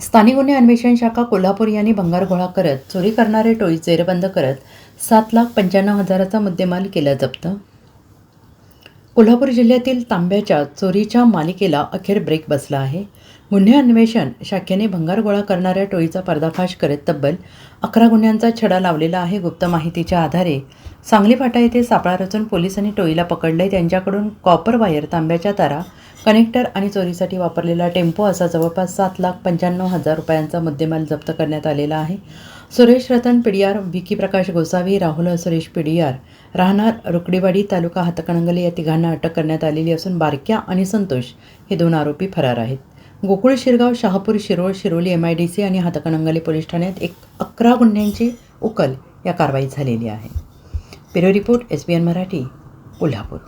स्थानिक गुन्हे अन्वेषण शाखा कोल्हापूर यांनी भंगार गोळा करत चोरी करणारे टोळी जेरबंद करत सात लाख पंच्याण्णव हजाराचा मुद्देमाल केला जप्त. कोल्हापूर जिल्ह्यातील तांब्याच्या चोरीच्या मालिकेला अखेर ब्रेक बसला आहे. गुन्हे अन्वेषण शाखेने भंगार गोळा करणाऱ्या टोळीचा पर्दाफाश करत तब्बल अकरा गुन्ह्यांचा छडा लावलेला आहे गुप्त माहितीच्या आधारे. सांगली फाटा येथे सापळा रचून पोलिसांनी टोळीला पकडले त्यांच्याकडून कॉपर वायर तांब्याच्या तारा कनेक्टर आणि चोरीसाठी वापरलेला टेम्पो असा जवळपास सात लाख पंच्याण्णव हजार रुपयांचा मुद्देमाल जप्त करण्यात आलेला आहे. सुरेश रतन पिडियार विकी प्रकाश गोसावी राहुल सुरेश पिडियार राहणार रुकडीवाडी तालुका हातकणंगले या तिघांना अटक करण्यात आलेली असून बारक्या आणि संतोष हे दोन आरोपी फरार आहेत. Gokul Shirgaon Shahapur Shirol Shiroli M I D C आणि हातकणंगले पोलीस ठाण्यात एक अकरा गुन्ह्यांची उकल या कारवाईत झालेली आहे. Bureau report S B N Marathi Kolhapur.